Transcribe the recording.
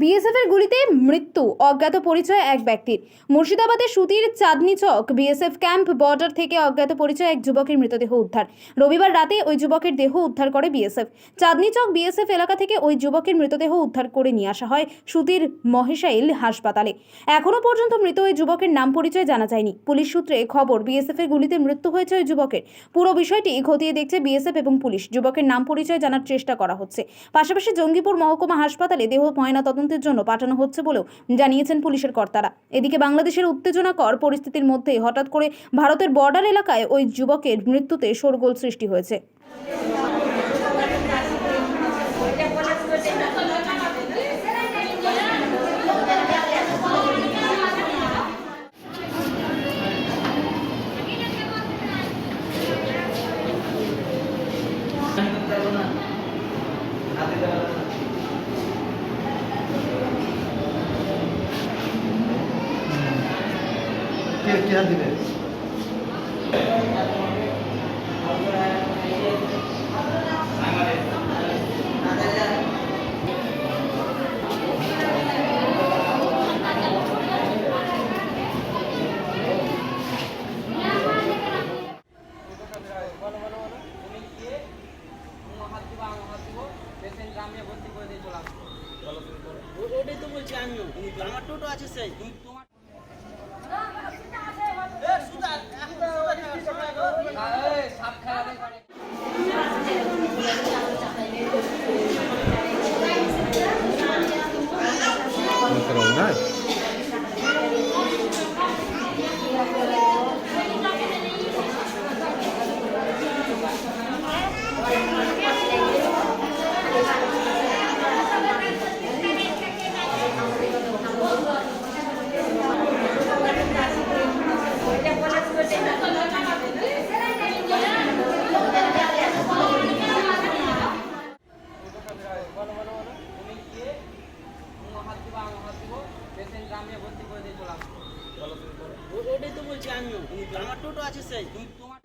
BSF এর গুলিতে মৃত্যু, অজ্ঞাত পরিচয় এক ব্যক্তির। মুর্শিদাবাদের সুতির Chandni Chowk BSF camp border থেকে অজ্ঞাত পরিচয় এক যুবকের মৃতদেহ উদ্ধার। রবিবার রাতে ওই যুবকের দেহ উদ্ধার করে বিএসএফ চাঁদনি চক বিএসএফ এলাকা থেকে ওই যুবকের মৃতদেহ উদ্ধার করে নিয়ে আসা হয় সুতির মহেশাইল হাসপাতালে। এখনও পর্যন্ত মৃত ওই যুবকের নাম পরিচয় জানা যায়নি। পুলিশ সূত্রে খবর বিএসএফ এর গুলিতে মৃত্যু হয়েছে ওই যুবকের। পুরো বিষয়টি খতিয়ে দেখছে বিএসএফ এবং পুলিশ। যুবকের নাম পরিচয় জানার চেষ্টা করা হচ্ছে। পাশাপাশি জঙ্গিপুর মহকুমা হাসপাতালে দেহ ময়নাতদন্তের জন্য পাঠানো হচ্ছে বলেও জানিয়েছেন পুলিশের কর্তারা। এদিকে বাংলাদেশের উত্তেজনাকর পরিস্থিতির মধ্যে হঠাৎ করে ভারতের বর্ডার এলাকায় ওই যুবকের মৃত্যুতে শোরগোল সৃষ্টি হয়েছে কে কে হাত দিবে তুমি গিয়ে তোমার হাত দিবা আমার হাত দিব পেশেন্ট গ্রামে ভর্তি করে দিয়ে চলে আসব ও- ওটাই তো বলছি আমিও। আমার টোটো আছে সেই। হাত দিবা আমার হাত দিব পেশেন্ট গ্রামে ভর্তি করে দিয়ে চলে আসব। ওটাই তো বলছি আমিও। আমার টোটো আছে সেই। তুমি তোমার